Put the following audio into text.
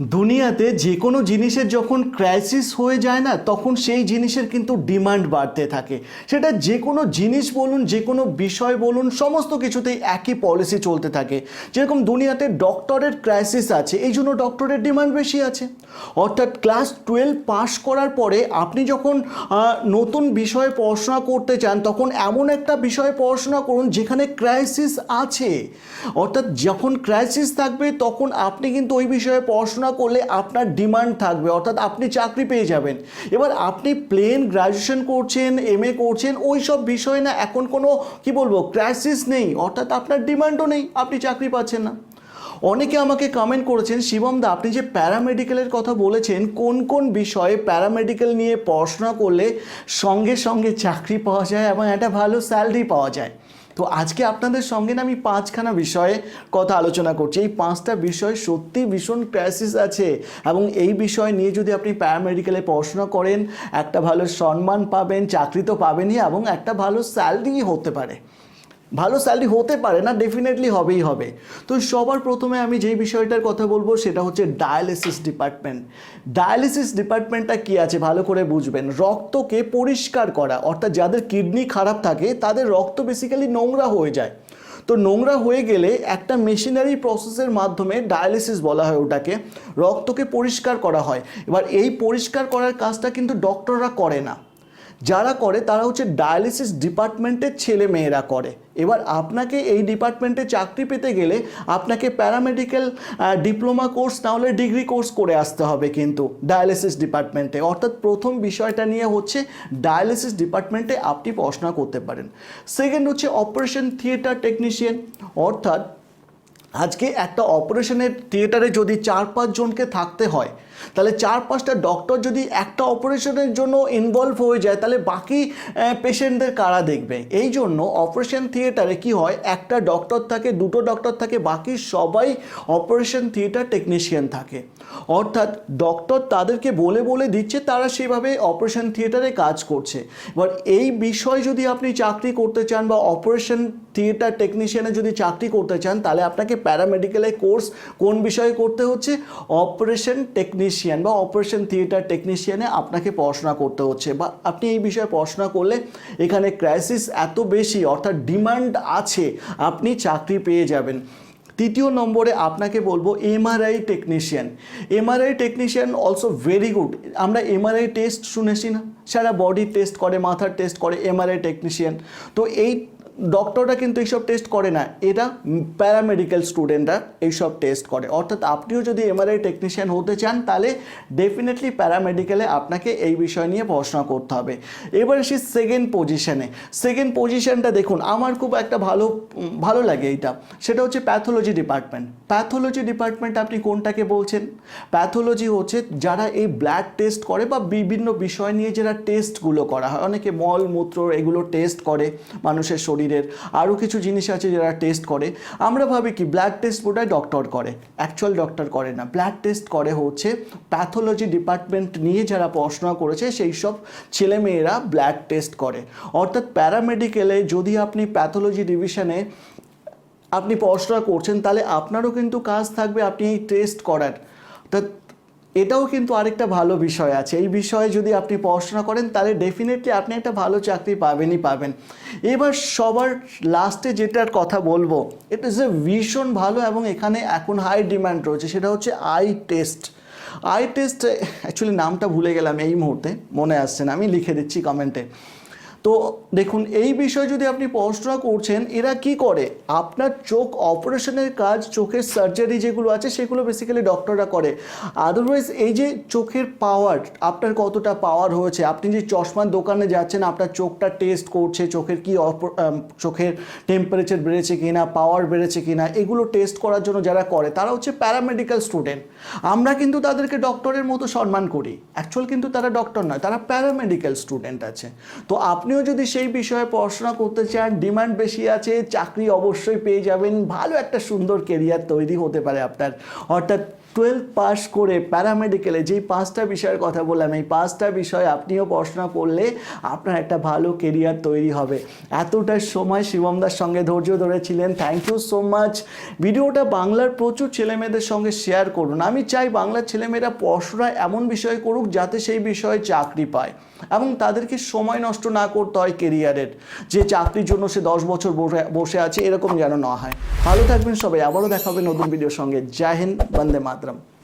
দুনিয়াতে যে কোনো জিনিসের যখন ক্রাইসিস হয়ে যায় না, তখন সেই জিনিসের কিন্তু ডিমান্ড বাড়তে থাকে। সেটা যে কোনো জিনিস বলুন যে কোনো বিষয় বলুন, সমস্ত কিছুতেই একই পলিসি চলতে থাকে। যেরকম দুনিয়াতে ডক্টরের ক্রাইসিস আছে, এই জন্য ডক্টরের ডিমান্ড বেশি আছে। অর্থাৎ ক্লাস টুয়েলভ পাস করার পরে আপনি যখন নতুন বিষয়ে পড়াশোনা করতে চান, তখন এমন একটা বিষয়ে পড়াশোনা করুন যেখানে ক্রাইসিস আছে। অর্থাৎ যখন ক্রাইসিস থাকবে, তখন আপনি কিন্তু ওই বিষয়ে পড়াশোনা করলে আপনার ডিমান্ড থাকবে, অর্থাৎ আপনি চাকরি পেয়ে যাবেন। এবার আপনি প্লেন গ্র্যাজুয়েশন করছেন এম এ করছেন ওই সব বিষয় না, এখন কোনো, কি বলব ক্রাইসিস নেই, অর্থাৎ আপনার ডিমান্ডও নেই, আপনি চাকরি পাচ্ছেন না। অনেকে আমাকে কমেন্ট করেছেন, শিবম দা, আপনি যে প্যারামেডিক্যালের কথা বলেছেন, কোন কোন বিষয়ে প্যারামেডিক্যাল নিয়ে পড়াশোনা করলে সঙ্গে সঙ্গে চাকরি পাওয়া যায় এবং একটা ভালো স্যালারি পাওয়া যায়? তো আজকে আপনাদের সঙ্গে না আমি পাঁচখানা বিষয়ে কথা আলোচনা করছি। এই পাঁচটা বিষয় সত্যি ভীষণ ক্রাইসিস আছে এবং এই বিষয় নিয়ে যদি আপনি প্যারামেডিক্যালে পড়াশোনা করেন, একটা ভালো সম্মান পাবেন, চাকরি তো পাবেনই এবং একটা ভালো স্যালারি হতে পারে। ভালো স্যালারি হতে পারে না ডেফিনেটলি হবেই হবে। তো সবার প্রথমে আমি যেই বিষয়টার কথা বলব সেটা হচ্ছে ডায়ালিসিস ডিপার্টমেন্ট ডায়ালিসিস ডিপার্টমেন্টটা কি আছে ভালো করে বুঝবেন। রক্তকে পরিষ্কার করা, অর্থাৎ যাদের কিডনি খারাপ থাকে, তাদের রক্ত বেসিক্যালি নোংরা হয়ে যায়। তো নোংরা হয়ে গেলে একটা মেশিনারি প্রসেসের মাধ্যমে ডায়ালিসিস বলা হয় ওটাকে, রক্তকে পরিষ্কার করা হয়। এবার এই পরিষ্কার করার কাজটা কিন্তু ডক্টররা করে না। যারা করে, তারা হচ্ছে ডায়ালিসিস ডিপার্টমেন্টের ছেলে মেয়েরা করে। এবার আপনাকে এই ডিপার্টমেন্টে চাকরি পেতে গেলে আপনাকে প্যারামেডিক্যাল ডিপ্লোমা কোর্স না হলে ডিগ্রি কোর্স করে আসতে হবে কিন্তু ডায়ালিসিস ডিপার্টমেন্টে অর্থাৎ প্রথম বিষয়টা নিয়ে হচ্ছে ডায়ালিসিস ডিপার্টমেন্টে আপনি পড়াশোনা করতে পারেন। সেকেন্ড হচ্ছে অপারেশন থিয়েটার টেকনিশিয়ান অর্থাৎ আজকে একটা অপারেশনের থিয়েটারে যদি চার পাঁচ জনকে থাকতে হয়, তাহলে চার পাঁচটা ডক্টর যদি একটা অপারেশনের জন্য ইনভলভ হয়ে যায়, তাহলে বাকি পেশেন্টদের কারা দেখবে? এই জন্য অপারেশন থিয়েটারে কি হয়, একটা ডক্টর থাকে, দুটো ডক্টর থাকে, বাকি সবাই অপারেশন থিয়েটার টেকনিশিয়ান থাকে। অর্থাৎ ডক্টর তাদেরকে বলে বলে দিচ্ছে, তারা সেভাবে অপারেশন থিয়েটারে কাজ করছে। এবার এই বিষয় যদি আপনি চাকরি করতে চান বা অপারেশন থিয়েটার টেকনিশিয়ানে যদি চাকরি করতে চান, তাহলে আপনাকে প্যারামেডিক্যালের কোর্স কোন বিষয়ে করতে হচ্ছে? অপারেশন টেকনিশিয়ান বা অপারেশন থিয়েটার টেকনিশিয়ানে আপনাকে পড়াশোনা করতে হচ্ছে। বা আপনি এই বিষয়ে পড়াশোনা করলে এখানে ক্রাইসিস এত বেশি, অর্থাৎ ডিমান্ড আছে, আপনি চাকরি পেয়ে যাবেন। তৃতীয় নম্বরে আপনাকে বলব MRI technician MRI technician also very good আমরা এমআরআই টেস্ট শুনেছি না? সারা বডি টেস্ট করে, মাথার টেস্ট করে এমআরআই টেকনিশিয়ান তো এই ডক্টররা কিন্তু এইসব টেস্ট করে না এটা প্যারামেডিক্যাল স্টুডেন্টরা এইসব টেস্ট করে। অর্থাৎ আপনিও যদি এমআরআই টেকনিশিয়ান হতে চান, তাহলে ডেফিনেটলি প্যারামেডিক্যালে আপনাকে এই বিষয় নিয়ে পড়াশোনা করতে হবে। এবার আসি সেকেন্ড পজিশনে সেকেন্ড পজিশনটা দেখুন, আমার খুব একটা ভালো ভালো লাগে এইটা। সেটা হচ্ছে প্যাথোলজি ডিপার্টমেন্ট প্যাথোলজি ডিপার্টমেন্ট আপনি কোনটাকে বলছেন? প্যাথোলজি হচ্ছে যারা এই ব্লাড টেস্ট করে বা বিভিন্ন বিষয় নিয়ে যারা টেস্টগুলো করা হয়। অনেকে মল, মূত্র, এগুলো টেস্ট করে মানুষের শরীরের আরও কিছু জিনিস আছে যারা টেস্ট করে। আমরা ভাবি কি ব্লাড টেস্ট বোধহয় ডক্টর করে। অ্যাকচুয়াল ডক্টর করে না। ব্লাড টেস্ট করে হচ্ছে প্যাথোলজি ডিপার্টমেন্ট নিয়ে যারা পড়াশোনা করেছে, সেই সব ছেলেমেয়েরা ব্লাড টেস্ট করে। অর্থাৎ প্যারামেডিক্যালে যদি আপনি প্যাথোলজি ডিভিশনে আপনি পড়াশোনা করছেন, তাহলে আপনারও কিন্তু কাজ থাকবে আপনি এই টেস্ট করার। তা এটাও কিন্তু আরেকটা ভালো বিষয় আছে। এই বিষয়ে যদি আপনি পড়াশোনা করেন, তাহলে ডেফিনেটলি আপনি একটা ভালো চাকরি পাবেনই পাবেন। এবার সবার লাস্টে যেটার কথা বলব ইট ইজ এ ভীষণ ভালো এবং এখানে এখন হাই ডিমান্ড রয়েছে, সেটা হচ্ছে eye test eye test actually নামটা ভুলে গেলাম এই মুহূর্তে, মনে আসছে না, আমি লিখে দিচ্ছি কমেন্টে তো দেখুন, এই বিষয়ে যদি আপনি পড়াশোনা করছেন, এরা কি করে? আপনার চোখ অপারেশনের কাজ, চোখের সার্জারি যেগুলো আছে, সেগুলো বেসিক্যালি ডক্টররা করে। আদারওয়াইজ এই যে চোখের পাওয়ার আপনার কতটা পাওয়ার হয়েছে? আপনি যে চশমার দোকানে যাচ্ছেন, আপনার চোখটা টেস্ট করছে, চোখের কি চোখের টেম্পারেচার বেড়েছে কি না পাওয়ার বেড়েছে কি না এগুলো টেস্ট করার জন্য যারা করে, তারা হচ্ছে প্যারামেডিক্যাল স্টুডেন্ট আমরা কিন্তু তাদেরকে ডক্টরের মতো সম্মান করি। অ্যাকচুয়াল কিন্তু তারা ডক্টর নয়, তারা প্যারামেডিক্যাল স্টুডেন্ট আছে। তো আপনি আপনিও যদি সেই বিষয়ে পড়াশোনা করতে চান ডিমান্ড বেশি আছে, চাকরি অবশ্যই পেয়ে যাবেন, ভালো একটা সুন্দর কেরিয়ার তৈরি হতে পারে আপনার। অর্থাৎ টুয়েলভ পাস করে প্যারামেডিক্যালে যেই পাঁচটা বিষয়ের কথা বললাম, এই পাঁচটা বিষয় আপনিও পড়াশোনা করলে আপনার একটা ভালো কেরিয়ার তৈরি হবে। এতটা সময় শিবমদার সঙ্গে ধৈর্য ধরেছিলেন। থ্যাংক ইউ সো মাচ ভিডিওটা বাংলার প্রচুর ছেলেমেয়েদের সঙ্গে শেয়ার করুন। আমি চাই বাংলার ছেলেমেয়েরা পড়াশোনা এমন বিষয় করুক যাতে সেই বিষয়ে চাকরি পায় এবং তাদেরকে সময় নষ্ট না করতে হয় কেরিয়ারের যে চাকরির জন্য সে দশ বছর বসে- আছে, এরকম যেন না হয়। ভালো থাকবেন সবাই। আবারও দেখা হবে নতুন ভিডিওর সঙ্গে। জয় হিন্দ, বন্দে tramo.